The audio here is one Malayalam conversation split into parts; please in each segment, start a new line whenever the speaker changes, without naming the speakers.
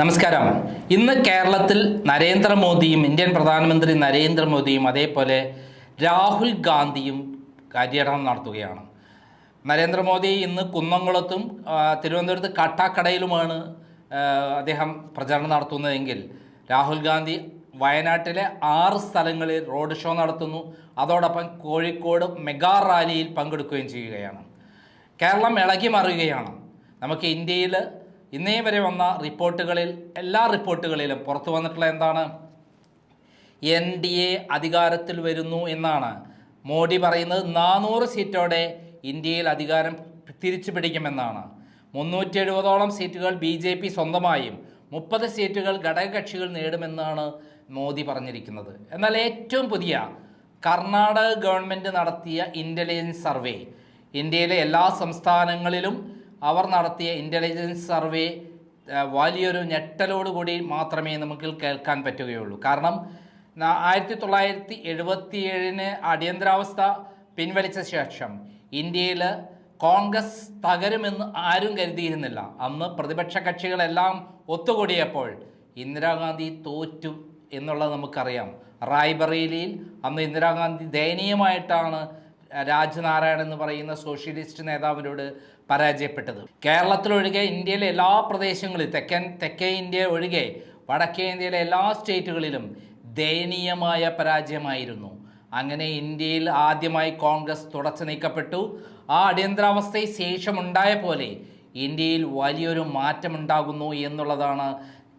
നമസ്കാരം. ഇന്ന് കേരളത്തിൽ നരേന്ദ്രമോദിയും ഇന്ത്യൻ പ്രധാനമന്ത്രി നരേന്ദ്രമോദിയും അതേപോലെ രാഹുൽ ഗാന്ധിയും പര്യടനം നടത്തുകയാണ്. നരേന്ദ്രമോദി ഇന്ന് കുന്നംകുളത്തും തിരുവനന്തപുരത്ത് കട്ടാക്കടയിലുമാണ് അദ്ദേഹം പ്രചരണം നടത്തുന്നതെങ്കിൽ രാഹുൽ ഗാന്ധി വയനാട്ടിലെ ആറ് സ്ഥലങ്ങളിൽ റോഡ് ഷോ നടത്തുന്നു. അതോടൊപ്പം കോഴിക്കോട് മെഗാ റാലിയിൽ പങ്കെടുക്കുകയും ചെയ്യുകയാണ്. കേരളം ഇളകി മറിയുകയാണ്. നമുക്ക് ഇന്ത്യയിൽ ഇന്നേ വരെ വന്ന റിപ്പോർട്ടുകളിൽ എല്ലാ റിപ്പോർട്ടുകളിലും പുറത്തു വന്നിട്ടുള്ള എന്താണ്? എൻ ഡി എ അധികാരത്തിൽ വരുന്നു എന്നാണ്. മോഡി പറയുന്നത് നാനൂറ് സീറ്റോടെ ഇന്ത്യയിൽ അധികാരം തിരിച്ചു പിടിക്കുമെന്നാണ് മുന്നൂറ്റി എഴുപതോളം സീറ്റുകൾ ബി ജെ പി സ്വന്തമായും മുപ്പത് സീറ്റുകൾ ഘടകകക്ഷികൾ നേടുമെന്നാണ് മോദി പറഞ്ഞിരിക്കുന്നത്. എന്നാൽ ഏറ്റവും പുതിയ കർണാടക ഗവൺമെന്റ് നടത്തിയ ഇന്റലിജൻസ് സർവേ ഇന്ത്യയിലെ എല്ലാ സംസ്ഥാനങ്ങളിലും അവർ നടത്തിയ ഇന്റലിജൻസ് സർവേ വലിയൊരു ഞെട്ടലോടുകൂടി മാത്രമേ നമുക്ക് കേൾക്കാൻ പറ്റുകയുള്ളൂ. കാരണം ആയിരത്തി തൊള്ളായിരത്തി എഴുപത്തി ഏഴിന് അടിയന്തരാവസ്ഥ പിൻവലിച്ച ശേഷം ഇന്ത്യയിൽ കോൺഗ്രസ് തകരുമെന്ന് ആരും കരുതിയിരുന്നില്ല. അന്ന് പ്രതിപക്ഷ കക്ഷികളെല്ലാം ഒത്തുകൂടിയപ്പോൾ ഇന്ദിരാഗാന്ധി തോറ്റു എന്നുള്ളത് നമുക്കറിയാം. റായ്ബറേലിയിൽ അന്ന് ഇന്ദിരാഗാന്ധി ദയനീയമായിട്ടാണ് രാജ്നാരായൺ എന്ന് പറയുന്ന സോഷ്യലിസ്റ്റ് നേതാവിനോട് പരാജയപ്പെട്ടത്. കേരളത്തിലൊഴികെ ഇന്ത്യയിലെ എല്ലാ പ്രദേശങ്ങളിലും തെക്കൻ തെക്കേ ഇന്ത്യ ഒഴികെ വടക്കേ ഇന്ത്യയിലെ എല്ലാ സ്റ്റേറ്റുകളിലും ദയനീയമായ പരാജയമായിരുന്നു. അങ്ങനെ ഇന്ത്യയിൽ ആദ്യമായി കോൺഗ്രസ് തുടച്ചു നീക്കപ്പെട്ടു. ആ അടിയന്തരാവസ്ഥയ്ക്ക് ശേഷമുണ്ടായ പോലെ ഇന്ത്യയിൽ വലിയൊരു മാറ്റമുണ്ടാകുന്നു എന്നുള്ളതാണ്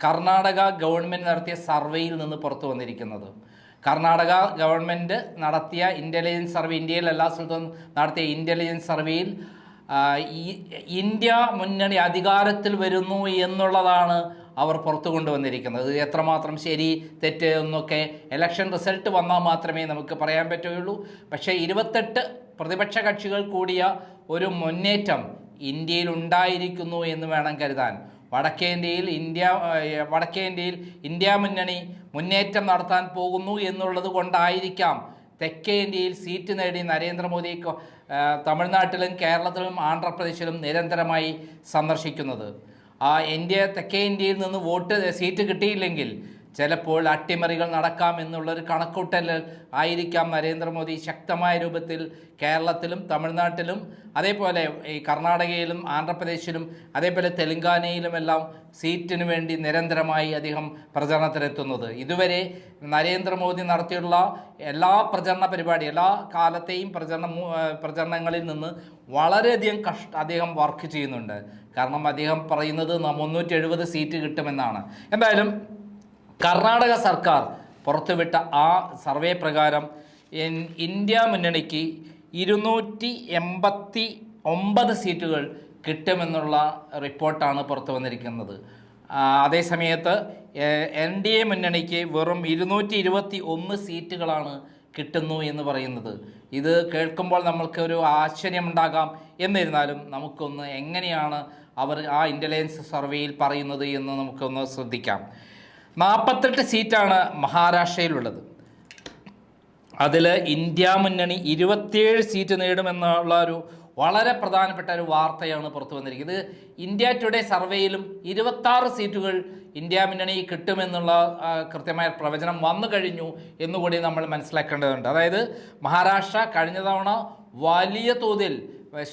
കർണാടക ഗവൺമെന്റ് നടത്തിയ സർവേയിൽ നിന്ന് പുറത്തു വന്നിരിക്കുന്നത്. കർണാടക ഗവൺമെന്റ് നടത്തിയ ഇന്റലിജൻസ് സർവേ ഇന്ത്യയിൽ എല്ലാ സ്ഥലത്തും നടത്തിയ ഇന്റലിജൻസ് സർവേയിൽ ഈ ഇന്ത്യ മുന്നണി അധികാരത്തിൽ വരുന്നു എന്നുള്ളതാണ് അവർ പുറത്തു കൊണ്ടുവന്നിരിക്കുന്നത്. എത്രമാത്രം ശരി തെറ്റ് എന്നൊക്കെ ഇലക്ഷൻ റിസൾട്ട് വന്നാൽ മാത്രമേ നമുക്ക് പറയാൻ പറ്റുകയുള്ളൂ. പക്ഷേ ഇരുപത്തെട്ട് പ്രതിപക്ഷ കക്ഷികൾ കൂടിയ ഒരു മുന്നേറ്റം ഇന്ത്യയിൽ ഉണ്ടായിരിക്കുന്നു എന്ന് വേണം കരുതാൻ. വടക്കേ ഇന്ത്യയിൽ ഇന്ത്യ വടക്കേന്ത്യയിൽ ഇന്ത്യ മുന്നണി മുന്നേറ്റം നടത്താൻ പോകുന്നു എന്നുള്ളത് കൊണ്ടായിരിക്കാം തെക്കേ ഇന്ത്യയിൽ സീറ്റ് നേടി നരേന്ദ്രമോദി തമിഴ്നാട്ടിലും കേരളത്തിലും ആന്ധ്രാപ്രദേശിലും നിരന്തരമായി സന്ദർശിക്കുന്നത്. ആ ഇന്ത്യ തെക്കേ ഇന്ത്യയിൽ നിന്ന് വോട്ട് സീറ്റ് കിട്ടിയില്ലെങ്കിൽ ചിലപ്പോൾ അട്ടിമറികൾ നടക്കാം എന്നുള്ളൊരു കണക്കൂട്ടൽ ആയിരിക്കാം നരേന്ദ്രമോദി ശക്തമായ രൂപത്തിൽ കേരളത്തിലും തമിഴ്നാട്ടിലും. അതേപോലെ ഈ കർണാടകയിലും ആന്ധ്രാപ്രദേശിലും അതേപോലെ തെലങ്കാനയിലുമെല്ലാം സീറ്റിനു വേണ്ടി നിരന്തരമായി അദ്ദേഹം പ്രചരണത്തിനെത്തുന്നത് ഇതുവരെ നരേന്ദ്രമോദി നടത്തിയുള്ള എല്ലാ പ്രചരണ പരിപാടി എല്ലാ കാലത്തെയും പ്രചരണ പ്രചരണങ്ങളിൽ നിന്ന് വളരെയധികം കഷ്ട അദ്ദേഹം വർക്ക് ചെയ്യുന്നുണ്ട്. കാരണം അദ്ദേഹം പറയുന്നത് മുന്നൂറ്റി സീറ്റ് കിട്ടുമെന്നാണ്. എന്തായാലും കർണാടക സർക്കാർ പുറത്തുവിട്ട ആ സർവേ പ്രകാരം ഇന്ത്യ മുന്നണിക്ക് ഇരുന്നൂറ്റി എൺപത്തി ഒമ്പത് സീറ്റുകൾ കിട്ടുമെന്നുള്ള റിപ്പോർട്ടാണ് പുറത്തു വന്നിരിക്കുന്നത്. അതേസമയത്ത് എൻ ഡി എ മുന്നണിക്ക് വെറും ഇരുന്നൂറ്റി ഇരുപത്തി ഒന്ന് സീറ്റുകളാണ് കിട്ടുന്നു എന്ന് പറയുന്നത്. ഇത് കേൾക്കുമ്പോൾ നമ്മൾക്ക് ഒരു ആശ്ചര്യമുണ്ടാകാം. എന്നിരുന്നാലും നമുക്കൊന്ന് എങ്ങനെയാണ് അവർ ആ ഇന്റലിജൻസ് സർവേയിൽ പറയുന്നത് എന്ന് നമുക്കൊന്ന് ശ്രദ്ധിക്കാം. നാൽപ്പത്തെട്ട് സീറ്റാണ് മഹാരാഷ്ട്രയിലുള്ളത്. അതിൽ ഇന്ത്യ മുന്നണി ഇരുപത്തിയേഴ് സീറ്റ് നേടുമെന്നുള്ള ഒരു വളരെ പ്രധാനപ്പെട്ട ഒരു വാർത്തയാണ് പുറത്തു വന്നിരിക്കുന്നത്. ഇന്ത്യ ടുഡേ സർവേയിലും ഇരുപത്താറ് സീറ്റുകൾ ഇന്ത്യ മുന്നണി കിട്ടുമെന്നുള്ള കൃത്യമായ പ്രവചനം വന്നു കഴിഞ്ഞു എന്നുകൂടി നമ്മൾ മനസ്സിലാക്കേണ്ടതുണ്ട്. അതായത് മഹാരാഷ്ട്ര കഴിഞ്ഞ തവണ വലിയ തോതിൽ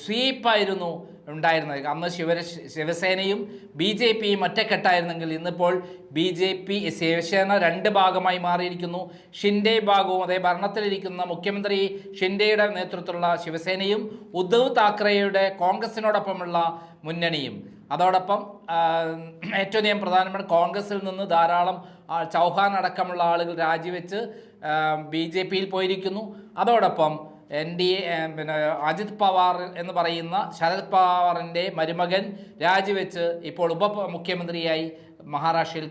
സ്വീപ്പായിരുന്നു ഉണ്ടായിരുന്നത്. അന്ന് ശിവ ശിവസേനയും ബി ജെ പിയും ഒറ്റക്കെട്ടായിരുന്നെങ്കിൽ ഇന്നിപ്പോൾ ബി ജെ പി ശിവസേന രണ്ട് ഭാഗമായി മാറിയിരിക്കുന്നു. ഷിൻഡെ ഭാഗവും അതേ ഭരണത്തിലിരിക്കുന്ന മുഖ്യമന്ത്രി ഷിൻഡെയുടെ നേതൃത്വത്തിലുള്ള ശിവസേനയും ഉദ്ധവ് താക്കറെയുടെ കോൺഗ്രസിനോടൊപ്പമുള്ള മുന്നണിയും. അതോടൊപ്പം ഏറ്റവും അധികം പ്രധാനപ്പെട്ട കോൺഗ്രസിൽ നിന്ന് ധാരാളം ചൗഹാൻ അടക്കമുള്ള ആളുകൾ രാജിവെച്ച് ബി ജെ പിയിൽ പോയിരിക്കുന്നു. അതോടൊപ്പം എൻ ഡി എ പിന്നെ അജിത് പവാർ എന്ന് പറയുന്ന ശരത് പവാറിന്റെ മരുമകൻ രാജിവെച്ച് ഇപ്പോൾ ഉപ മുഖ്യമന്ത്രിയായി മഹാരാഷ്ട്രയിൽ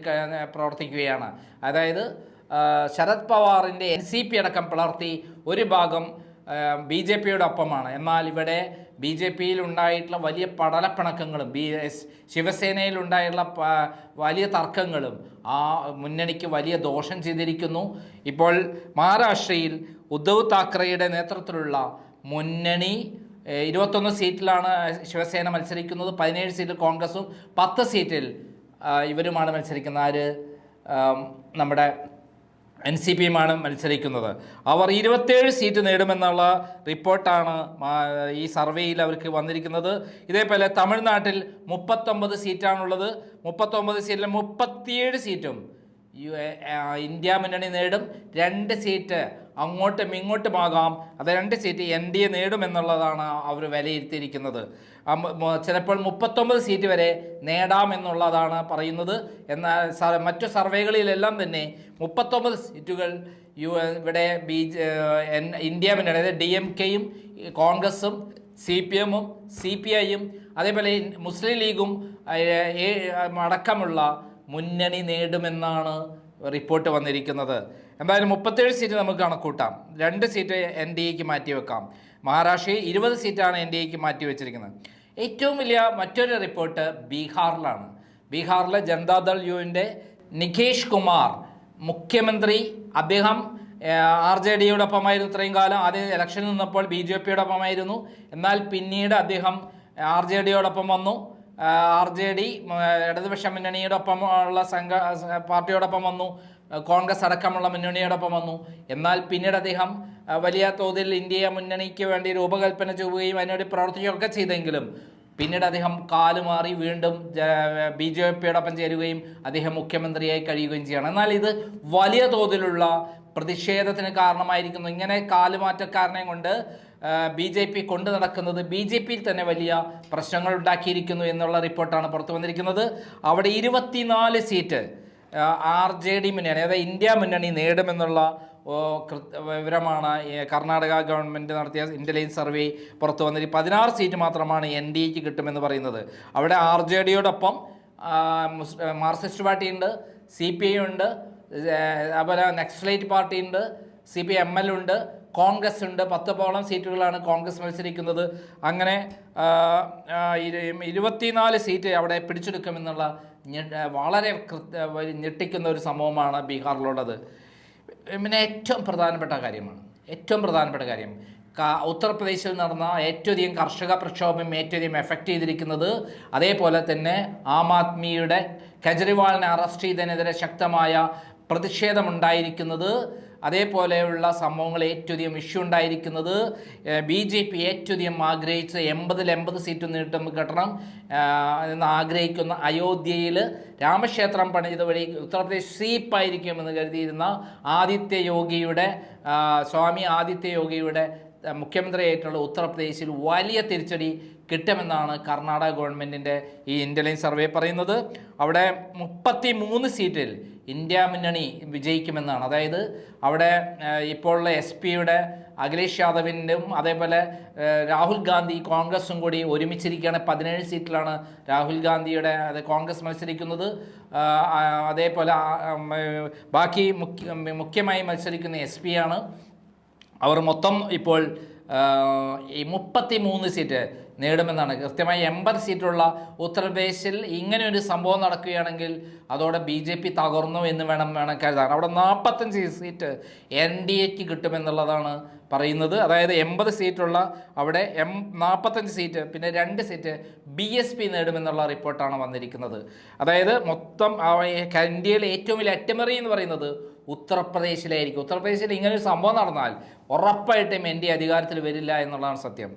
പ്രവർത്തിക്കുകയാണ്. അതായത് ശരത് പവാറിന്റെ എൻ സി പി അടക്കം പിളർത്തി ഒരു ഭാഗം ബി ജെ പിയുടെ ഒപ്പമാണ് എന്നാൽ ഇവിടെ ബി ജെ പിയിൽ ഉണ്ടായിട്ടുള്ള വലിയ പടലപ്പിണക്കങ്ങളും ബി എസ് ശിവസേനയിൽ ഉണ്ടായിട്ടുള്ള വലിയ തർക്കങ്ങളും ആ മുന്നണിക്ക് വലിയ ദോഷം ചെയ്തിരിക്കുന്നു. ഇപ്പോൾ മഹാരാഷ്ട്രയിൽ ഉദ്ധവ് താക്കറെയുടെ നേതൃത്വത്തിലുള്ള മുന്നണി ഇരുപത്തൊന്ന് സീറ്റിലാണ് ശിവസേന മത്സരിക്കുന്നത്. പതിനേഴ് സീറ്റിൽ കോൺഗ്രസും പത്ത് സീറ്റിൽ ഇവരുമാണ് മത്സരിക്കുന്ന ആര്? നമ്മുടെ എൻ സി പിയുമാണ് മത്സരിക്കുന്നത്. അവർ ഇരുപത്തേഴ് സീറ്റ് നേടുമെന്നുള്ള റിപ്പോർട്ടാണ് ഈ സർവേയിൽ അവർക്ക് വന്നിരിക്കുന്നത്. ഇതേപോലെ തമിഴ്നാട്ടിൽ മുപ്പത്തൊമ്പത് സീറ്റാണുള്ളത്. മുപ്പത്തൊമ്പത് സീറ്റിൽ മുപ്പത്തിയേഴ് സീറ്റും യു ഇന്ത്യ മുന്നണി നേടും. രണ്ട് സീറ്റ് അങ്ങോട്ടും ഇങ്ങോട്ടുമാകാം. അത് രണ്ട് സീറ്റ് എൻ ഡി എ നേടുമെന്നുള്ളതാണ് അവർ വിലയിരുത്തിയിരിക്കുന്നത്. ചിലപ്പോൾ മുപ്പത്തൊമ്പത് സീറ്റ് വരെ നേടാമെന്നുള്ളതാണ് പറയുന്നത്. എന്നാൽ മറ്റു സർവേകളിലെല്ലാം തന്നെ മുപ്പത്തൊമ്പത് സീറ്റുകൾ യു ഇവിടെ ബി ഇന്ത്യ മുന്നണി അതായത് ഡി എം കെയും കോൺഗ്രസും സി പി എമ്മും സി പി ഐയും അതേപോലെ മുസ്ലിം ലീഗും അടക്കമുള്ള മുന്നണി നേടുമെന്നാണ് റിപ്പോർട്ട് വന്നിരിക്കുന്നത്. എന്തായാലും മുപ്പത്തേഴ് സീറ്റ് നമുക്ക് കണക്കൂട്ടാം. രണ്ട് സീറ്റ് എൻ ഡി എക്ക് മാറ്റിവെക്കാം മഹാരാഷ്ട്രയിൽ ഇരുപത് സീറ്റാണ് എൻ ഡി എക്ക് മാറ്റി വെച്ചിരിക്കുന്നത്. ഏറ്റവും വലിയ മറ്റൊരു റിപ്പോർട്ട് ബീഹാറിലാണ്. ബീഹാറിലെ ജനതാദൾ യുവിന്റെ നികേഷ് കുമാർ മുഖ്യമന്ത്രി അദ്ദേഹം ആർ ജെ ഡിയോടൊപ്പമായിരുന്നു ഇത്രയും കാലം. ആദ്യം ഇലക്ഷനിൽ നിന്നപ്പോൾ ബി ജെ പിയോടൊപ്പമായിരുന്നു. എന്നാൽ പിന്നീട് അദ്ദേഹം ആർ ജെ ഡിയോടൊപ്പം വന്നു. ആർ ജെ ഡി ഇടതുപക്ഷ മുന്നണിയോടൊപ്പം ഉള്ള സംഘ പാർട്ടിയോടൊപ്പം വന്നു. കോൺഗ്രസ് അടക്കമുള്ള മുന്നണിയോടൊപ്പം വന്നു. എന്നാൽ പിന്നീട് അദ്ദേഹം വലിയ തോതിൽ ഇന്ത്യ മുന്നണിക്ക് വേണ്ടി രൂപകൽപ്പന ചെയ്യുകയും അതിനുവേണ്ടി പ്രവർത്തിക്കുകയൊക്കെ ചെയ്തെങ്കിലും പിന്നീട് അദ്ദേഹം കാലുമാറി വീണ്ടും ബി ജെ പിയോടൊപ്പം ചേരുകയും അദ്ദേഹം മുഖ്യമന്ത്രിയായി കഴിയുകയും ചെയ്യണം. എന്നാൽ ഇത് വലിയ തോതിലുള്ള പ്രതിഷേധത്തിന് കാരണമായിരിക്കുന്നു. ഇങ്ങനെ കാലുമാറ്റക്കാരനെ കൊണ്ട് ബി ജെ പി കൊണ്ടു നടക്കുന്നത് ബി ജെ പിയിൽ തന്നെ വലിയ പ്രശ്നങ്ങൾ ഉണ്ടാക്കിയിരിക്കുന്നു എന്നുള്ള റിപ്പോർട്ടാണ് പുറത്തു വന്നിരിക്കുന്നത്. അവിടെ ഇരുപത്തിനാല് സീറ്റ് ആർ ജെ ഡി മുന്നണി അതായത് ഇന്ത്യ മുന്നണി നേടുമെന്നുള്ള വിവരമാണ്. കർണാടക ഗവൺമെന്റ് നടത്തിയ ഇന്റലിജൻസ് സർവേ പുറത്തു വന്നിട്ട് പതിനാറ് സീറ്റ് മാത്രമാണ് എൻ ഡി എക്ക് കിട്ടുമെന്ന് പറയുന്നത്. അവിടെ ആർ ജെ ഡിയോടൊപ്പം മാർക്സിസ്റ്റ് പാർട്ടി ഉണ്ട് സി പി ഐ ഉണ്ട് അതുപോലെ നെക്സലൈറ്റ് പാർട്ടി ഉണ്ട് സി പി എം എൽ ഉണ്ട് കോൺഗ്രസ് ഉണ്ട്. പത്തോളം സീറ്റുകളാണ് കോൺഗ്രസ് മത്സരിക്കുന്നത്. അങ്ങനെ ഇരുപത്തിനാല് സീറ്റ് അവിടെ പിടിച്ചെടുക്കുമെന്നുള്ള വളരെ ഞെട്ടിക്കുന്ന ഒരു സംഭവമാണ് ബീഹാറിലുള്ളത്. പിന്നെ ഏറ്റവും പ്രധാനപ്പെട്ട കാര്യമാണ്. ഏറ്റവും പ്രധാനപ്പെട്ട കാര്യം. ഉത്തർപ്രദേശിൽ നടന്ന ഏറ്റവും അധികം കർഷക പ്രക്ഷോഭം ഏറ്റവും അധികം എഫക്റ്റ് ചെയ്തിരിക്കുന്നത് അതേപോലെ തന്നെ ആം ആദ്മിയുടെ കെജ്രിവാളിനെ അറസ്റ്റ് ചെയ്തതിനെതിരെ ശക്തമായ പ്രതിഷേധമുണ്ടായിരിക്കുന്നത് അതേപോലെയുള്ള സംഭവങ്ങൾ ഏറ്റവും ഇഷ്യൂ ഉണ്ടായിരിക്കുന്നത് ബി ജെ പി ഏറ്റവും ആഗ്രഹിച്ച എൺപതിൽ എൺപത് സീറ്റ് നീട്ടും കിട്ടണം. എന്ന് ആഗ്രഹിക്കുന്ന അയോധ്യയിൽ രാമക്ഷേത്രം പണിത് വഴി ഉത്തർപ്രദേശ് സീപ്പായിരിക്കുമെന്ന് കരുതിയിരുന്ന ആദിത്യ യോഗിയുടെ സ്വാമി ആദിത്യ യോഗിയുടെ മുഖ്യമന്ത്രിയായിട്ടുള്ള ഉത്തർപ്രദേശിൽ വലിയ തിരിച്ചടി കിട്ടുമെന്നാണ് കർണാടക ഗവൺമെന്റിന്റെ ഈ ഇന്റലിജൻസ് സർവേ പറയുന്നത്. അവിടെ മുപ്പത്തി മൂന്ന് സീറ്റിൽ ഇന്ത്യ മുന്നണി വിജയിക്കുമെന്നാണ്. അതായത് അവിടെ ഇപ്പോഴുള്ള എസ് പിയുടെ അഖിലേഷ് യാദവിന്റെയും അതേപോലെ രാഹുൽ ഗാന്ധി കോൺഗ്രസും കൂടി ഒരുമിച്ചിരിക്കുകയാണ്. പതിനേഴ് സീറ്റിലാണ് രാഹുൽ ഗാന്ധിയുടെ അത് കോൺഗ്രസ് മത്സരിക്കുന്നത്. അതേപോലെ ബാക്കി മുഖ്യ മുഖ്യമായി മത്സരിക്കുന്ന എസ് ആണ് അവർ മൊത്തം ഇപ്പോൾ ഈ മുപ്പത്തി മൂന്ന് സീറ്റ് നേടുമെന്നാണ്. കൃത്യമായി എൺപത് സീറ്റുള്ള ഉത്തർപ്രദേശിൽ ഇങ്ങനെ ഒരു സംഭവം നടക്കുകയാണെങ്കിൽ അതോടെ ബി ജെ പി തകർന്നു എന്ന് വേണം വേണം കരുതാൻ. അവിടെ നാൽപ്പത്തഞ്ച് സീറ്റ് എൻ ഡി എക്ക് കിട്ടുമെന്നുള്ളതാണ് പറയുന്നത്. അതായത് എൺപത് സീറ്റുള്ള അവിടെ എം നാൽപ്പത്തഞ്ച് സീറ്റ് പിന്നെ രണ്ട് സീറ്റ് ബി എസ് പി നേടുമെന്നുള്ള റിപ്പോർട്ടാണ് വന്നിരിക്കുന്നത്. അതായത് മൊത്തം ഇന്ത്യയിലെ ഏറ്റവും വലിയ അറ്റമറി എന്ന് പറയുന്നത് ഉത്തർപ്രദേശിലായിരിക്കും. ഉത്തർപ്രദേശിൽ ഇങ്ങനൊരു സംഭവം നടന്നാൽ ഉറപ്പായിട്ടും എൻ ഡി അധികാരത്തിൽ വരില്ല എന്നുള്ളതാണ് സത്യം.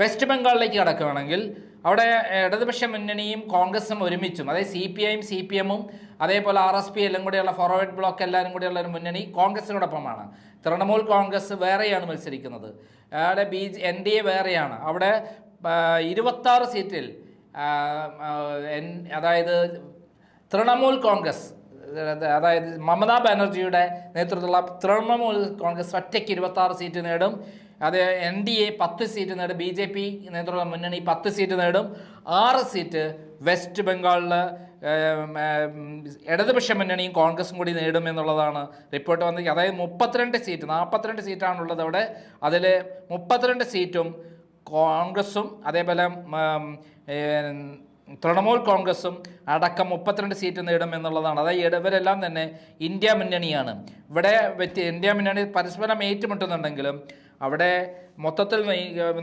വെസ്റ്റ് ബംഗാളിലേക്ക് കടക്കുകയാണെങ്കിൽ അവിടെ ഇടതുപക്ഷ മുന്നണിയും കോൺഗ്രസും ഒരുമിച്ചും അതായത് സി പി ഐയും സി പി എമ്മും അതേപോലെ ആർ എസ് പി എല്ലാം കൂടെയുള്ള ഫോർവേഡ് ബ്ലോക്ക് എല്ലാവരും കൂടെയുള്ള ഒരു മുന്നണി കോൺഗ്രസിനോടൊപ്പമാണ്. തൃണമൂൽ കോൺഗ്രസ് വേറെയാണ് മത്സരിക്കുന്നത്. അവിടെ ബി എൻ ഡി എ വേറെയാണ്. അവിടെ ഇരുപത്താറ് സീറ്റിൽ അതായത് തൃണമൂൽ കോൺഗ്രസ് അതായത് മമതാ ബാനർജിയുടെ നേതൃത്വത്തിലുള്ള തൃണമൂൽ കോൺഗ്രസ് ഒറ്റയ്ക്ക് ഇരുപത്താറ് സീറ്റ് നേടും. അത് എൻ ഡി എ പത്ത് സീറ്റ് നേടും. ബി ജെ പി നേതൃത്വ മുന്നണി പത്ത് സീറ്റ് നേടും. ആറ് സീറ്റ് വെസ്റ്റ് ബംഗാളിൽ ഇടതുപക്ഷ മുന്നണിയും കോൺഗ്രസും കൂടി നേടും എന്നുള്ളതാണ് റിപ്പോർട്ട് വന്നത് അതായത് മുപ്പത്തിരണ്ട് സീറ്റ് നാൽപ്പത്തിരണ്ട് സീറ്റാണുള്ളത് അവിടെ. അതിൽ മുപ്പത്തിരണ്ട് സീറ്റും കോൺഗ്രസും അതേപോലെ തൃണമൂൽ കോൺഗ്രസും അടക്കം മുപ്പത്തിരണ്ട് സീറ്റ് നേടും എന്നുള്ളതാണ്. അതായത് ഇവരെല്ലാം തന്നെ ഇന്ത്യ മുന്നണിയാണ്. ഇവിടെ ഇന്ത്യ മുന്നണി പരസ്പരം ഏറ്റുമുട്ടുന്നുണ്ടെങ്കിലും അവിടെ മൊത്തത്തിൽ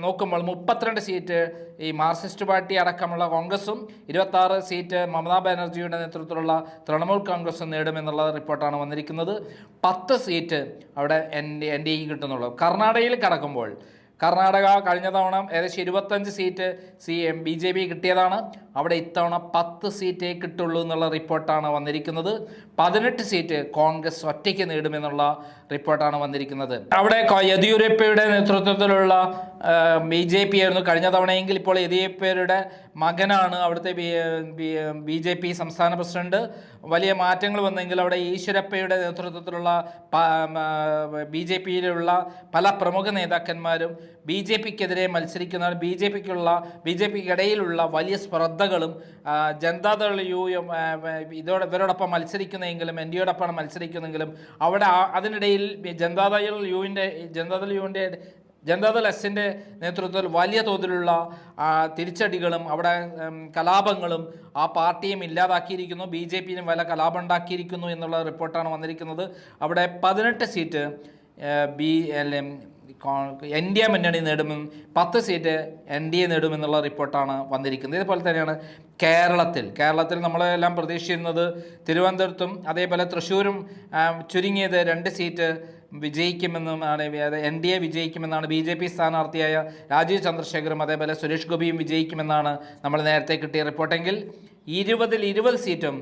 നോക്കുമ്പോൾ മുപ്പത്തിരണ്ട് സീറ്റ് ഈ മാർക്സിസ്റ്റ് പാർട്ടി അടക്കമുള്ള കോൺഗ്രസും ഇരുപത്താറ് സീറ്റ് മമതാ ബാനർജിയുടെ നേതൃത്വത്തിലുള്ള തൃണമൂൽ കോൺഗ്രസും നേടുമെന്നുള്ള റിപ്പോർട്ടാണ് വന്നിരിക്കുന്നത്. പത്ത് സീറ്റ് അവിടെ N D N D A കിട്ടുന്നുള്ളൂ. കർണാടകയിൽ കടക്കുമ്പോൾ കർണാടക കഴിഞ്ഞ തവണ ഏകദേശം ഇരുപത്തഞ്ച് seat C M B J P കിട്ടിയതാണ്. അവിടെ ഇത്തവണ പത്ത് സീറ്റേ കിട്ടുള്ളൂ എന്നുള്ള റിപ്പോർട്ടാണ് വന്നിരിക്കുന്നത്. പതിനെട്ട് സീറ്റ് കോൺഗ്രസ് ഒറ്റയ്ക്ക് നേടുമെന്നുള്ള റിപ്പോർട്ടാണ് വന്നിരിക്കുന്നത്. അവിടെ യെദ്യൂരപ്പയുടെ നേതൃത്വത്തിലുള്ള ബി ജെ പി ആയിരുന്നു. കഴിഞ്ഞ തവണയെങ്കിൽ ഇപ്പോൾ യെദ്യൂരപ്പയുടെ മകനാണ് അവിടുത്തെ ബി ജെ പി സംസ്ഥാന പ്രസിഡന്റ്. വലിയ മാറ്റങ്ങൾ വന്നെങ്കിൽ അവിടെ ഈശ്വരപ്പയുടെ നേതൃത്വത്തിലുള്ള ബി ജെ പിയിലുള്ള പല പ്രമുഖ നേതാക്കന്മാരും ബി ജെ പിക്കെതിരെ മത്സരിക്കുന്ന ബി ജെ പിക്കുള്ള ബി ജെ പിക്കിടയിലുള്ള വലിയ സ്പർദ്ധകളും ജനതാദൾ യു എം, ആ, ഇതോടെ ഇവരോടൊപ്പം മത്സരിക്കുന്നെങ്കിലും എൻ ഡിയോടൊപ്പമാണ് മത്സരിക്കുന്നെങ്കിലും അവിടെ അതിനിടയിൽ ജനതാദൾ യുവിന്റെ ജനതാദൾ യുവിന്റെ ജനതാദൾ എസിന്റെ നേതൃത്വത്തിൽ വലിയ തോതിലുള്ള തിരിച്ചടികളും അവിടെ കലാപങ്ങളും ആ പാർട്ടിയും ഇല്ലാതാക്കിയിരിക്കുന്നു ബി ജെ പിയും വല്ല കലാപം ഉണ്ടാക്കിയിരിക്കുന്നു എന്നുള്ള റിപ്പോർട്ടാണ് വന്നിരിക്കുന്നത്. അവിടെ പതിനെട്ട് seat B N D A മുന്നണി നേടുമെന്ന് പത്ത് സീറ്റ് എൻ ഡി എ നേടുമെന്നുള്ള റിപ്പോർട്ടാണ് വന്നിരിക്കുന്നത്. ഇതുപോലെ തന്നെയാണ് കേരളത്തിൽ. കേരളത്തിൽ നമ്മളെല്ലാം പ്രതീക്ഷിച്ചിരുന്നത് തിരുവനന്തപുരത്തും അതേപോലെ തൃശ്ശൂരും ചുരുങ്ങിയത് രണ്ട് സീറ്റ് വിജയിക്കുമെന്നും ആണ് എൻ ഡി എ വിജയിക്കുമെന്നാണ് ബി ജെ പി സ്ഥാനാർത്ഥിയായ രാജീവ് ചന്ദ്രശേഖറും അതേപോലെ സുരേഷ് ഗോപിയും വിജയിക്കുമെന്നാണ് നമ്മൾ നേരത്തെ കിട്ടിയ റിപ്പോർട്ടെങ്കിൽ ഇരുപതിൽ ഇരുപത് സീറ്റും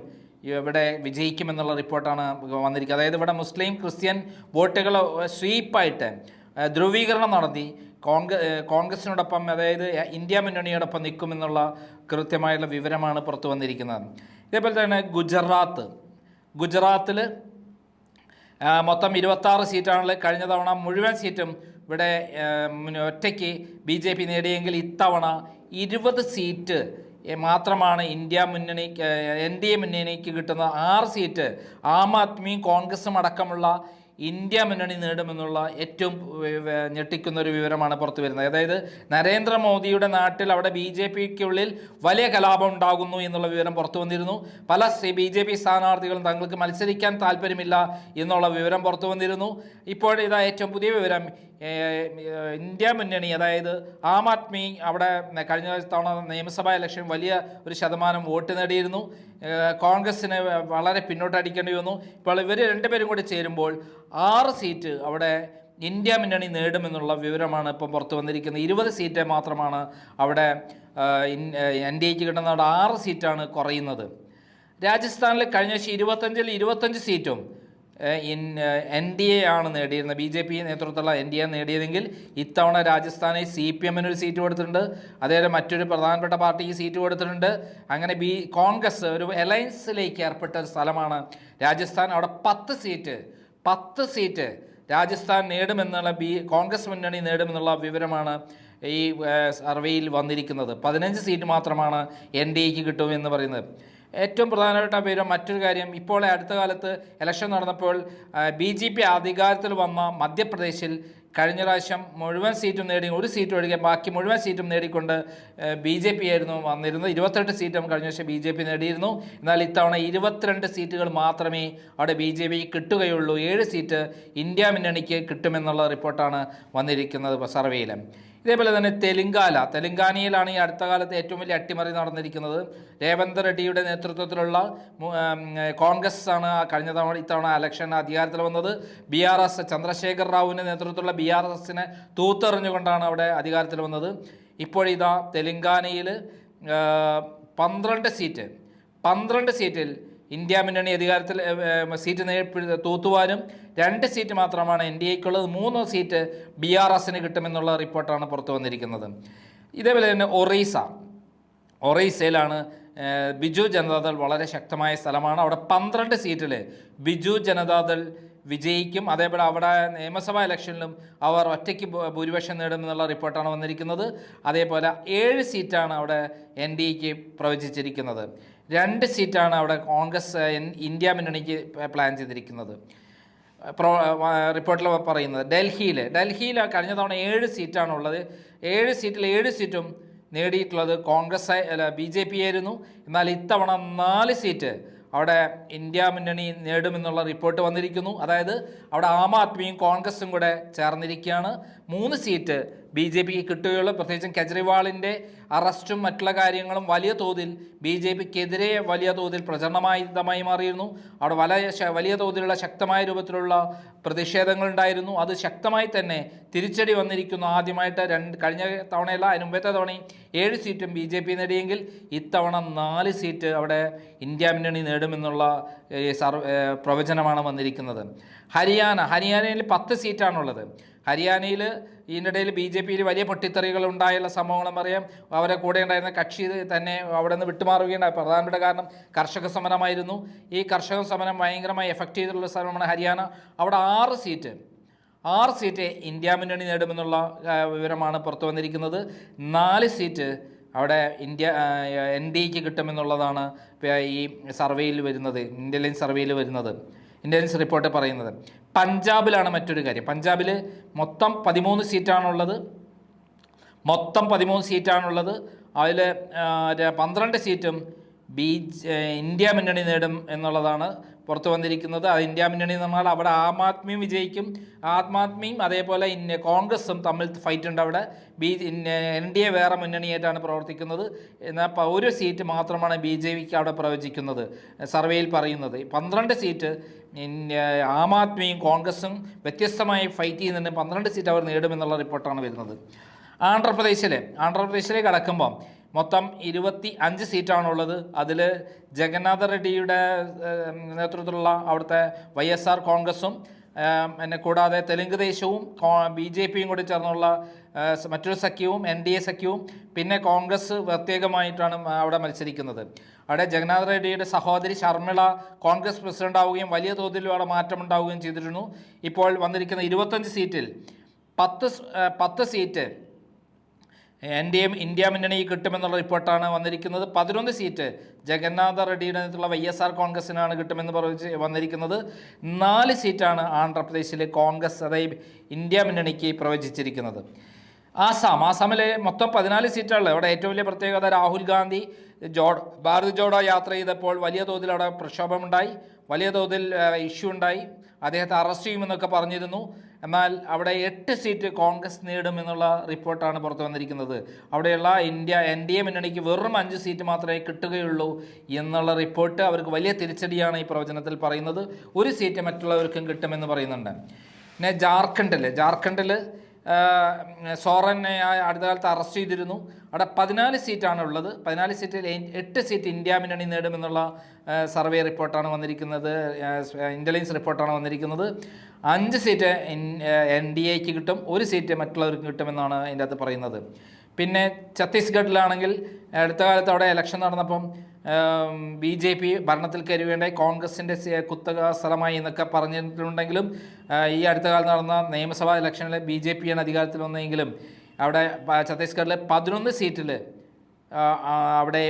ഇവിടെ വിജയിക്കുമെന്നുള്ള റിപ്പോർട്ടാണ് വന്നിരിക്കുന്നത്. അതായത് ഇവിടെ മുസ്ലിം ക്രിസ്ത്യൻ വോട്ടുകൾ സ്വീപ്പായിട്ട് ധ്രുവീകരണം നടത്തി. കോൺഗ്രസ് കോൺഗ്രസിനോടൊപ്പം അതായത് ഇന്ത്യ മുന്നണിയോടൊപ്പം നിൽക്കുമെന്നുള്ള കൃത്യമായുള്ള വിവരമാണ് പുറത്തു വന്നിരിക്കുന്നത്. ഇതേപോലെ തന്നെ ഗുജറാത്ത്. ഗുജറാത്തിൽ മൊത്തം ഇരുപത്താറ് സീറ്റാണുള്ളത്. കഴിഞ്ഞ തവണ മുഴുവൻ സീറ്റും ഇവിടെ ഒറ്റയ്ക്ക് ബി ജെ പി നേടിയെങ്കിൽ ഇത്തവണ ഇരുപത് സീറ്റ് മാത്രമാണ് ഇന്ത്യ മുന്നണി എൻ ഡി എ മുന്നണിക്ക് കിട്ടുന്ന ആറ് സീറ്റ്. ആം ആദ്മിയും കോൺഗ്രസും അടക്കമുള്ള ഇന്ത്യ മുന്നണി നേടുമെന്നുള്ള ഏറ്റവും ഞെട്ടിക്കുന്ന ഒരു വിവരമാണ് പുറത്തു വരുന്നത്. അതായത് നരേന്ദ്രമോദിയുടെ നാട്ടിൽ അവിടെ ബി ജെ പിക്കുള്ളിൽ വലിയ കലാപം ഉണ്ടാകുന്നു എന്നുള്ള വിവരം പുറത്തു വന്നിരുന്നു. പല ബി ജെ പി സ്ഥാനാർത്ഥികളും തങ്ങൾക്ക് മത്സരിക്കാൻ താല്പര്യമില്ല എന്നുള്ള വിവരം പുറത്തു വന്നിരുന്നു. ഇപ്പോൾ ഇതാ ഏറ്റവും പുതിയ വിവരം ഇന്ത്യ മുന്നണി അതായത് ആം ആദ്മി അവിടെ കഴിഞ്ഞ തവണ നിയമസഭാ ഇലക്ഷൻ വലിയ ഒരു ശതമാനം വോട്ട് നേടിയിരുന്നു. ഏഹ്, കോൺഗ്രസ്സിന് വളരെ പിന്നോട്ടടിക്കേണ്ടി വന്നു. ഇപ്പോൾ ഇവർ രണ്ടുപേരും കൂടി ചേരുമ്പോൾ ആറ് സീറ്റ് അവിടെ ഇന്ത്യ മുന്നണി നേടുമെന്നുള്ള വിവരമാണ് ഇപ്പം പുറത്തു വന്നിരിക്കുന്നത്. ഇരുപത് സീറ്റ് മാത്രമാണ് അവിടെ എൻ ഡി എക്ക് കിട്ടുന്ന ആറ് സീറ്റാണ് കുറയുന്നത്. രാജസ്ഥാനിൽ കഴിഞ്ഞ വർഷം ഇരുപത്തഞ്ചിൽ ഇരുപത്തഞ്ച് സീറ്റും എൻ ഡി എ ആണ് നേടിയിരുന്നത്. ബി ജെ പി നേതൃത്വത്തിലുള്ള എൻ ഡി എ നേടിയതെങ്കിൽ ഇത്തവണ രാജസ്ഥാനിൽ സി പി എമ്മിന് ഒരു സീറ്റ് കൊടുത്തിട്ടുണ്ട്. അതേപോലെ മറ്റൊരു പ്രധാനപ്പെട്ട പാർട്ടിക്ക് സീറ്റ് കൊടുത്തിട്ടുണ്ട്. അങ്ങനെ ബി കോൺഗ്രസ് ഒരു അലയൻസിലേക്ക് ഏർപ്പെട്ട ഒരു സ്ഥലമാണ് രാജസ്ഥാൻ. അവിടെ പത്ത് സീറ്റ് പത്ത് സീറ്റ് രാജസ്ഥാൻ നേടുമെന്നുള്ള ബി കോൺഗ്രസ് മുന്നണി നേടുമെന്നുള്ള വിവരമാണ് ഈ സർവേയിൽ വന്നിരിക്കുന്നത്. പതിനഞ്ച് സീറ്റ് മാത്രമാണ് എൻ ഡി എക്ക് കിട്ടുമെന്ന് പറയുന്നത്. ഏറ്റവും പ്രധാനപ്പെട്ട വിവരം മറ്റൊരു കാര്യം. ഇപ്പോൾ അടുത്ത കാലത്ത് ഇലക്ഷൻ നടന്നപ്പോൾ ബി ജെ പി അധികാരത്തിൽ വന്ന മധ്യപ്രദേശിൽ കഴിഞ്ഞ പ്രാവശ്യം മുഴുവൻ സീറ്റും നേടി ഒരു സീറ്റ് ഒഴികെ ബാക്കി മുഴുവൻ സീറ്റും നേടിക്കൊണ്ട് ബി ജെ പി ആയിരുന്നു വന്നിരുന്നത്. ഇരുപത്തെട്ട് സീറ്റും കഴിഞ്ഞ വർഷം ബി ജെ പി നേടിയിരുന്നു. എന്നാൽ ഇത്തവണ ഇരുപത്തിരണ്ട് സീറ്റുകൾ മാത്രമേ അവിടെ ബി ജെ പി കിട്ടുകയുള്ളൂ. ഏഴ് സീറ്റ് ഇന്ത്യ മുന്നണിക്ക് കിട്ടുമെന്നുള്ള റിപ്പോർട്ടാണ് വന്നിരിക്കുന്നത് സർവേയിൽ ഇതേപോലെ തന്നെ തെലുങ്കാന. തെലുങ്കാനയിലാണ് ഈ അടുത്ത കാലത്ത് ഏറ്റവും വലിയ അട്ടിമറി നടന്നിരിക്കുന്നത്. രേവന്ത് റെഡ്ഡിയുടെ നേതൃത്വത്തിലുള്ള കോൺഗ്രസ് ആണ് കഴിഞ്ഞ തവണ ഇത്തവണ ഇലക്ഷൻ അധികാരത്തിൽ വന്നത്. ബി ആർ എസ് ചന്ദ്രശേഖർ റാവുവിന്റെ നേതൃത്വത്തിലുള്ള ബി ആർ എസിനെ തൂത്തെറിഞ്ഞുകൊണ്ടാണ് അവിടെ അധികാരത്തിൽ വന്നത്. ഇപ്പോഴിതാ തെലുങ്കാനയിൽ പന്ത്രണ്ട് സീറ്റ് പന്ത്രണ്ട് സീറ്റിൽ ഇന്ത്യ മുന്നണി അധികാരത്തിൽ സീറ്റ് നേടി തൂത്തുവാനും രണ്ട് സീറ്റ് മാത്രമാണ് എൻ ഡി എക്കുള്ളത് മൂന്ന് സീറ്റ് ബി ആർ എസിന് കിട്ടുമെന്നുള്ള റിപ്പോർട്ടാണ് പുറത്തു വന്നിരിക്കുന്നത്. ഇതേപോലെ തന്നെ ഒറീസ. ഒറീസയിലാണ് ബിജു ജനതാദൾ വളരെ ശക്തമായ സ്ഥലമാണ്. അവിടെ പന്ത്രണ്ട് സീറ്റിൽ ബിജു ജനതാദൾ വിജയിക്കും. അതേപോലെ അവിടെ നിയമസഭാ ഇലക്ഷനിലും അവർ ഒറ്റയ്ക്ക് ഭൂരിപക്ഷം നേടുമെന്നുള്ള റിപ്പോർട്ടാണ് വന്നിരിക്കുന്നത്. അതേപോലെ ഏഴ് സീറ്റാണ് അവിടെ എൻ ഡി എക്ക് പ്രവചിച്ചിരിക്കുന്നത്. രണ്ട് സീറ്റാണ് അവിടെ കോൺഗ്രസ് ഇന്ത്യ മുന്നണിക്ക് പ്ലാൻ ചെയ്തിരിക്കുന്നത്. പ്രോ റിപ്പോർട്ടിൽ പറയുന്നത് ഡൽഹിയിൽ ഡൽഹിയിൽ കഴിഞ്ഞ തവണ ഏഴ് സീറ്റാണുള്ളത്. ഏഴ് സീറ്റിൽ ഏഴ് സീറ്റും നേടിയിട്ടുള്ളത് കോൺഗ്രസ് അല്ല ബി ജെ പി ആയിരുന്നു. എന്നാൽ ഇത്തവണ നാല് സീറ്റ് അവിടെ ഇന്ത്യ മുന്നണി നേടുമെന്നുള്ള റിപ്പോർട്ട് വന്നിരിക്കുന്നു. അതായത് അവിടെ ആം ആദ്മിയും കോൺഗ്രസും കൂടെ ചേർന്നിരിക്കുകയാണ്. മൂന്ന് സീറ്റ് ബി ജെ പിക്ക് കിട്ടുകയുള്ളൂ. പ്രത്യേകിച്ചും കെജ്രിവാളിന്റെ അറസ്റ്റും മറ്റുള്ള കാര്യങ്ങളും വലിയ തോതിൽ ബി ജെ പിക്കെതിരെ വലിയ തോതിൽ പ്രചരണമായുധമായി മാറിയിരുന്നു. അവിടെ വലിയ വലിയ തോതിലുള്ള ശക്തമായ രൂപത്തിലുള്ള പ്രതിഷേധങ്ങളുണ്ടായിരുന്നു. അത് ശക്തമായി തന്നെ തിരിച്ചടി വന്നിരിക്കുന്നു. ആദ്യമായിട്ട് രണ്ട് കഴിഞ്ഞ തവണയല്ല അതിന് തവണയും ഏഴ് സീറ്റും ബി ജെ പി നേടിയെങ്കിൽ ഇത്തവണ നാല് സീറ്റ് അവിടെ ഇന്ത്യ മുന്നണി നേടുമെന്നുള്ള സർവ പ്രവചനമാണ് വന്നിരിക്കുന്നത്. ഹരിയാന ഹരിയാനയിൽ പത്ത് സീറ്റാണുള്ളത്. ഹരിയാനയിൽ ഇതിനിടയിൽ ബി ജെ പിയിൽ വലിയ പൊട്ടിത്തെറികൾ ഉണ്ടായുള്ള സംഭവങ്ങളും അറിയാം. അവരെ കൂടെ ഉണ്ടായിരുന്ന കക്ഷി തന്നെ അവിടെ നിന്ന് വിട്ടുമാറുകയുണ്ടായി. പ്രധാനപ്പെട്ട കാരണം കർഷക സമരമായിരുന്നു ഈ കർഷക സമരം ഭയങ്കരമായി എഫക്റ്റ് ചെയ്തിട്ടുള്ള സ്ഥലമാണ് ഹരിയാന. അവിടെ ആറ് സീറ്റ്. ആറ് സീറ്റ് ഇന്ത്യ മുന്നണി നേടുമെന്നുള്ള വിവരമാണ് പുറത്തു വന്നിരിക്കുന്നത്. നാല് സീറ്റ് അവിടെ ഇന്ത്യ എൻ ഡി എക്ക് കിട്ടുമെന്നുള്ളതാണ് ഈ സർവേയിൽ വരുന്നത് ഇന്ത്യൻ സർവേയിൽ വരുന്നത്. ഇന്റലിജൻസ് റിപ്പോർട്ട് പറയുന്നത്. പഞ്ചാബിലാണ് മറ്റൊരു കാര്യം. പഞ്ചാബിൽ മൊത്തം പതിമൂന്ന് സീറ്റാണുള്ളത്. മൊത്തം പതിമൂന്ന് സീറ്റാണുള്ളത്. അതിൽ പന്ത്രണ്ട് സീറ്റും ബി ഇന്ത്യ മുന്നണി നേടും എന്നുള്ളതാണ് പുറത്തു വന്നിരിക്കുന്നത്. അത് ഇന്ത്യ മുന്നണി നമ്മൾ അവിടെ ആം ആദ്മിയും വിജയിക്കും. ആം ആദ്മിയും അതേപോലെ ഇന്ന കോൺഗ്രസും തമ്മിൽ ഫൈറ്റ് ഉണ്ട് അവിടെ. ബി എൻ ഡി എ വേറെ മുന്നണിയായിട്ടാണ് പ്രവർത്തിക്കുന്നത്. എന്നാൽ ഒരു സീറ്റ് മാത്രമാണ് ബി ജെ പിക്ക് അവിടെ പ്രവചിക്കുന്നത്. സർവേയിൽ പറയുന്നത്. പന്ത്രണ്ട് സീറ്റ് ആം ആദ്മിയും കോൺഗ്രസും വ്യത്യസ്തമായി ഫൈറ്റ് ചെയ്യുന്നുണ്ട്. പന്ത്രണ്ട് സീറ്റ് അവർ നേടുമെന്നുള്ള റിപ്പോർട്ടാണ് വരുന്നത്. ആന്ധ്രാപ്രദേശിലെ ആന്ധ്രാപ്രദേശിലേക്ക് കടക്കുമ്പം മൊത്തം ഇരുപത്തി അഞ്ച് സീറ്റാണുള്ളത്. അതിൽ ജഗന്നാഥ റെഡ്ഡിയുടെ നേതൃത്വത്തിലുള്ള അവിടുത്തെ വൈ എസ് ആർ കോൺഗ്രസും പിന്നെ കൂടാതെ തെലുങ്ക് ദേശവും ബി ജെ പിയും കൂടി ചേർന്നുള്ള മറ്റൊരു സഖ്യവും എൻ ഡി എ സഖ്യവും പിന്നെ കോൺഗ്രസ് പ്രത്യേകമായിട്ടാണ് അവിടെ മത്സരിക്കുന്നത്. അവിടെ ജഗന്നാഥ റെഡ്ഡിയുടെ സഹോദരി ശർമ്മിള കോൺഗ്രസ് പ്രസിഡന്റ് ആവുകയും വലിയ തോതിൽ അവിടെ മാറ്റമുണ്ടാവുകയും ചെയ്തിരുന്നു. ഇപ്പോൾ വന്നിരിക്കുന്ന ഇരുപത്തഞ്ച് സീറ്റിൽ പത്ത് പത്ത് seat N D M India മുന്നണി കിട്ടുമെന്നുള്ള റിപ്പോർട്ടാണ് വന്നിരിക്കുന്നത്. പതിനൊന്ന് സീറ്റ് ജഗന്നാഥ റെഡ്ഡിയുടെ നേതൃത്വത്തിലുള്ള വൈ എസ് ആർ കോൺഗ്രസിനാണ് കിട്ടുമെന്ന് പറഞ്ഞ് വന്നിരിക്കുന്നത്. നാല് സീറ്റാണ് ആന്ധ്രാപ്രദേശിലെ കോൺഗ്രസ് അതായത് ഇന്ത്യ മുന്നണിക്ക് പ്രവചിച്ചിരിക്കുന്നത്. ആസാം ആസാമിലെ മൊത്തം പതിനാല് സീറ്റാണുള്ളത്. അവിടെ ഏറ്റവും വലിയ പ്രത്യേകത രാഹുൽ ഗാന്ധി. ജോഡ് ഭാരത് ജോഡോ യാത്ര ചെയ്തപ്പോൾ വലിയ തോതിൽ അവിടെ പ്രക്ഷോഭമുണ്ടായി. വലിയ തോതിൽ ഇഷ്യൂ ഉണ്ടായി. അദ്ദേഹത്തെ അറസ്റ്റ് ചെയ്യുമെന്നൊക്കെ പറഞ്ഞിരുന്നു. എന്നാൽ അവിടെ എട്ട് സീറ്റ് കോൺഗ്രസ് നേടുമെന്നുള്ള റിപ്പോർട്ടാണ് പുറത്തു വന്നിരിക്കുന്നത്. അവിടെയുള്ള ഇന്ത്യ എൻ ഡി എ മുന്നണിക്ക് വെറും അഞ്ച് സീറ്റ് മാത്രമേ കിട്ടുകയുള്ളൂ എന്നുള്ള റിപ്പോർട്ട് അവർക്ക് വലിയ തിരിച്ചടിയാണ് ഈ പ്രവചനത്തിൽ പറയുന്നത്. ഒരു സീറ്റ് മറ്റുള്ളവർക്കും കിട്ടുമെന്ന് പറയുന്നുണ്ട്. പിന്നെ ജാർഖണ്ഡിൽ ജാർഖണ്ഡിൽ സോറനെ അടുത്ത കാലത്ത് അറസ്റ്റ് ചെയ്തിരുന്നു. അവിടെ പതിനാല് സീറ്റാണ് ഉള്ളത്. പതിനാല് സീറ്റിൽ എട്ട് സീറ്റ് ഇന്ത്യ മുന്നണി നേടുമെന്നുള്ള സർവേ റിപ്പോർട്ടാണ് വന്നിരിക്കുന്നത്. ഇന്റലിജൻസ് റിപ്പോർട്ടാണ് വന്നിരിക്കുന്നത്. അഞ്ച് സീറ്റ് എൻ ഡി എക്ക് കിട്ടും. ഒരു സീറ്റ് മറ്റുള്ളവർക്ക് കിട്ടുമെന്നാണ് അതിന്റെ അകത്ത് പറയുന്നത്. പിന്നെ ഛത്തീസ്ഗഡിലാണെങ്കിൽ അടുത്ത കാലത്ത് അവിടെ ഇലക്ഷൻ നടന്നപ്പം ബി ജെ പി ഭരണത്തിൽ കരുവേണ്ട കോൺഗ്രസിന്റെ കുത്തക സ്ഥലമായി എന്നൊക്കെ പറഞ്ഞിട്ടുണ്ടെങ്കിലും ഈ അടുത്ത കാലത്ത് നടന്ന നിയമസഭാ ഇലക്ഷനിൽ ബി ജെ പിയാണ് അധികാരത്തിൽ വന്നതെങ്കിലും അവിടെ ഛത്തീസ്ഗഡിലെ പതിനൊന്ന് സീറ്റിൽ അവിടെ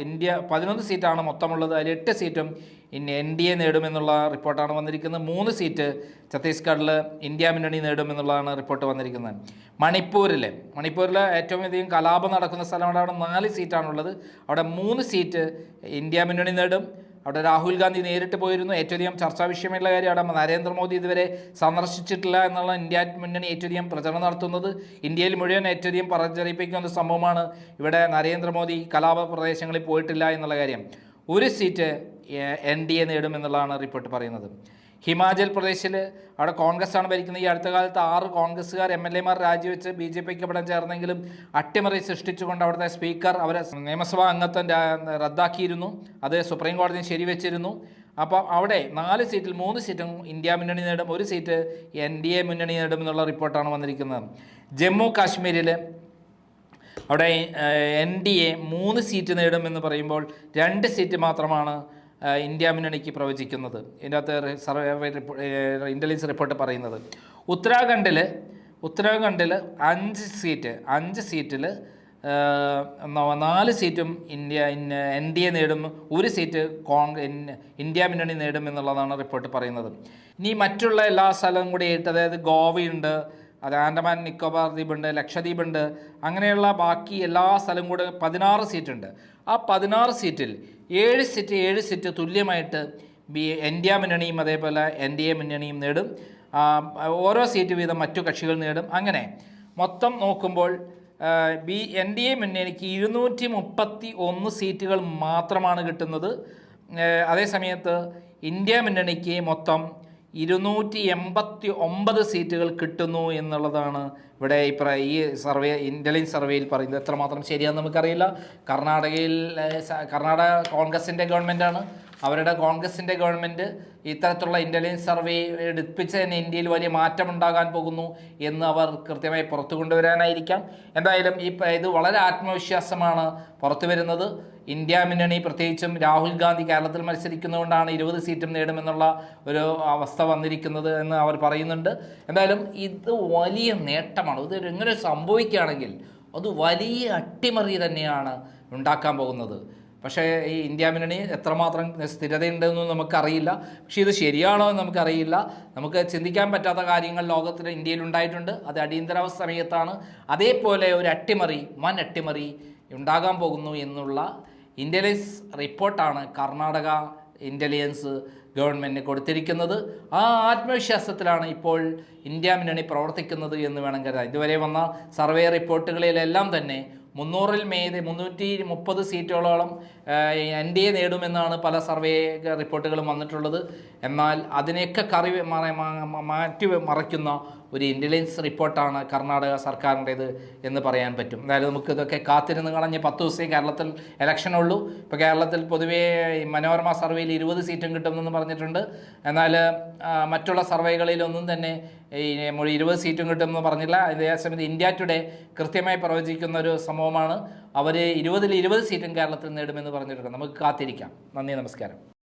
ഇന്ത്യ പതിനൊന്ന് സീറ്റാണ് മൊത്തമുള്ളത്. അതിൽ എട്ട് സീറ്റും ഇനി എൻ ഡി എ നേടുമെന്നുള്ള റിപ്പോർട്ടാണ് വന്നിരിക്കുന്നത്. മൂന്ന് സീറ്റ് ഛത്തീസ്ഗഡിൽ ഇന്ത്യ മുന്നണി നേടുമെന്നുള്ളതാണ് റിപ്പോർട്ട് വന്നിരിക്കുന്നത്. മണിപ്പൂരിൽ മണിപ്പൂരിൽ ഏറ്റവും അധികം കലാപം നടക്കുന്ന സ്ഥലമാണ് അവിടെ നാല് സീറ്റാണുള്ളത്. അവിടെ മൂന്ന് സീറ്റ് ഇന്ത്യ മുന്നണി നേടും. അവിടെ രാഹുൽ ഗാന്ധി നേരിട്ട് പോയിരുന്നു. ഏറ്റവും അധികം ചർച്ചാ വിഷയമുള്ള കാര്യം അവിടെ നരേന്ദ്രമോദി ഇതുവരെ സന്ദർശിച്ചിട്ടില്ല എന്നുള്ള ഇന്ത്യ മുന്നണി ഏറ്റവും അധികം പ്രചരണം നടത്തുന്നത്. ഇന്ത്യയിൽ മുഴുവൻ ഏറ്റവും അധികം പ്രചരിപ്പിക്കുന്ന സംഭവമാണ് ഇവിടെ നരേന്ദ്രമോദി കലാപ പ്രദേശങ്ങളിൽ പോയിട്ടില്ല എന്നുള്ള കാര്യം. ഒരു സീറ്റ് എൻ ഡി എ നേടുമെന്നുള്ളതാണ് റിപ്പോർട്ട് പറയുന്നത്. ഹിമാചൽ പ്രദേശിൽ അവിടെ കോൺഗ്രസ് ആണ് ഭരിക്കുന്നത്. ഈ അടുത്ത കാലത്ത് ആറ് കോൺഗ്രസ്സുകാർ എം എൽ എമാർ രാജിവെച്ച് ബി ജെ പിക്ക് ഇവിടെ ചേർന്നെങ്കിലും അട്ടിമറി സൃഷ്ടിച്ചുകൊണ്ട് അവിടുത്തെ സ്പീക്കർ അവരെ നിയമസഭാ അംഗത്വം റദ്ദാക്കിയിരുന്നു. അത് സുപ്രീം കോടതി ശരിവെച്ചിരുന്നു. അപ്പോൾ അവിടെ നാല് സീറ്റിൽ മൂന്ന് സീറ്റും ഇന്ത്യ മുന്നണി നേടും ഒരു സീറ്റ് എൻ ഡി എ മുന്നണി നേടും എന്നുള്ള റിപ്പോർട്ടാണ് വന്നിരിക്കുന്നത്. ജമ്മു കാശ്മീരിൽ അവിടെ എൻ ഡി എ മൂന്ന് സീറ്റ് നേടുമെന്ന് പറയുമ്പോൾ രണ്ട് സീറ്റ് മാത്രമാണ് ഇന്ത്യ മുന്നണിക്ക് പ്രവചിക്കുന്നത്. ഇതിന്റെ അകത്ത് സർവേ ഇന്റലിജൻസ് റിപ്പോർട്ട് പറയുന്നത്. ഉത്തരാഖണ്ഡിൽ ഉത്തരാഖണ്ഡിൽ അഞ്ച് സീറ്റ് അഞ്ച് സീറ്റിൽ നാല് സീറ്റും ഇന്ത്യ എൻ ഡി എ നേടും ഒരു സീറ്റ് കോൺഗ്രസ് ഇന്ത്യ മുന്നണി നേടും എന്നുള്ളതാണ് റിപ്പോർട്ട് പറയുന്നത്. ഇനി മറ്റുള്ള എല്ലാ സ്ഥലവും കൂടി ആയിട്ട് അതായത് ഗോവയുണ്ട് അത് ആൻഡമാൻ നിക്കോബാർ ദ്വീപുണ്ട് ലക്ഷദ്വീപുണ്ട് അങ്ങനെയുള്ള ബാക്കി എല്ലാ സ്ഥലവും കൂടെ പതിനാറ് സീറ്റുണ്ട് ആ പതിനാറ് സീറ്റിൽ ഏഴ് സീറ്റ് ഏഴ് സീറ്റ് തുല്യമായിട്ട് ബി എൻ ഡി എ മുന്നണിയും അതേപോലെ എൻ ഡി എ മുന്നണിയും നേടും. ഓരോ സീറ്റ് വീതം മറ്റു കക്ഷികൾ നേടും. അങ്ങനെ മൊത്തം നോക്കുമ്പോൾ ബി എൻ ഡി എ മുന്നണിക്ക് ഇരുന്നൂറ്റി മുപ്പത്തി ഒന്ന് സീറ്റുകൾ മാത്രമാണ് കിട്ടുന്നത്. അതേസമയത്ത് അതേ സമയത്ത് ഇന്ത്യ മുന്നണിക്ക് മൊത്തം ഇരുന്നൂറ്റി എൺപത്തി ഒമ്പത് സീറ്റുകൾ കിട്ടുന്നു എന്നുള്ളതാണ് ഇവിടെ പ്ര ഈ സർവേ ഇന്റലിജൻസ് സർവേയിൽ പറയുന്നത് എത്രമാത്രം ശരിയാണെന്ന് നമുക്കറിയില്ല. കർണാടകയിൽ കർണാടക കോൺഗ്രസിന്റെ ഗവൺമെന്റാണ് അവരുടെ കോൺഗ്രസിന്റെ ഗവൺമെന്റ് ഇത്തരത്തിലുള്ള ഇന്റലിജൻസ് സർവേ എടുപ്പിച്ച് തന്നെ ഇന്ത്യയിൽ വലിയ മാറ്റമുണ്ടാകാൻ പോകുന്നു എന്ന് അവർ കൃത്യമായി പുറത്തു കൊണ്ടുവരാനായിരിക്കാം. എന്തായാലും ഈ ഇത് വളരെ ആത്മവിശ്വാസമാണ് പുറത്തു വരുന്നത്. ഇന്ത്യ മുന്നണി പ്രത്യേകിച്ചും രാഹുൽ ഗാന്ധി കേരളത്തിൽ മത്സരിക്കുന്നതുകൊണ്ടാണ് ഇരുപത് സീറ്റും നേടുമെന്നുള്ള ഒരു അവസ്ഥ വന്നിരിക്കുന്നത് എന്ന് അവർ പറയുന്നുണ്ട്. എന്തായാലും ഇത് വലിയ നേട്ടമാണ്. ഇത് ഇങ്ങനെ സംഭവിക്കുകയാണെങ്കിൽ അത് വലിയ അട്ടിമറി തന്നെയാണ് ഉണ്ടാക്കാൻ പോകുന്നത്. പക്ഷേ ഈ ഇന്ത്യ മുന്നണി എത്രമാത്രം സ്ഥിരതയുണ്ടെന്ന് നമുക്കറിയില്ല. പക്ഷേ ഇത് ശരിയാണോ എന്ന് നമുക്കറിയില്ല. നമുക്ക് ചിന്തിക്കാൻ പറ്റാത്ത കാര്യങ്ങൾ ലോകത്തിൽ ഇന്ത്യയിൽ ഉണ്ടായിട്ടുണ്ട്. അത് അടിയന്തരാവസ്ഥ സമയത്താണ്. അതേപോലെ ഒരു അട്ടിമറി വൻ അട്ടിമറി ഉണ്ടാകാൻ പോകുന്നു എന്നുള്ള ഇന്റലിജൻസ് റിപ്പോർട്ടാണ് കർണാടക ഇന്റലിജൻസ് ഗവൺമെന്റിന് കൊടുത്തിരിക്കുന്നത്. ആ ആത്മവിശ്വാസത്തിലാണ് ഇപ്പോൾ ഇന്ത്യ മുന്നണി പ്രവർത്തിക്കുന്നത് എന്ന് വേണം കരുതാൻ. ഇതുവരെ വന്ന സർവേ റിപ്പോർട്ടുകളിലെല്ലാം തന്നെ മുന്നൂറിൽ മേത് മുന്നൂറ്റി മുപ്പത് സീറ്റുകളോളം എൻ ഡി എ നേടുമെന്നാണ് പല സർവേ റിപ്പോർട്ടുകളും വന്നിട്ടുള്ളത്. എന്നാൽ അതിനെയൊക്കെ കറി മാറ്റി മറയ്ക്കുന്ന ഒരു ഇന്റലിജൻസ് റിപ്പോർട്ടാണ് കർണാടക സർക്കാരിന്റേത് എന്ന് പറയാൻ പറ്റും. അതായത് നമുക്ക് ഇതൊക്കെ കാത്തിരുന്ന് കളഞ്ഞ് പത്ത് ദിവസമേ കേരളത്തിൽ ഇലക്ഷൻ ഉള്ളൂ. ഇപ്പോൾ കേരളത്തിൽ പൊതുവേ മനോരമ സർവേയിൽ ഇരുപത് സീറ്റും കിട്ടുമെന്ന് പറഞ്ഞിട്ടുണ്ട്. എന്നാൽ മറ്റുള്ള സർവേകളിലൊന്നും തന്നെ ഈ ഇരുപത് സീറ്റും കിട്ടുമെന്ന് പറഞ്ഞില്ല. അതേസമയത്ത് ഇന്ത്യ ടുഡേ കൃത്യമായി പ്രവചിക്കുന്ന ഒരു സംഭവമാണ്. അവർ ഇരുപതിൽ ഇരുപത് സീറ്റും കേരളത്തിൽ നേടുമെന്ന് പറഞ്ഞിട്ടുണ്ട്. നമുക്ക് കാത്തിരിക്കാം. നന്ദി നമസ്കാരം.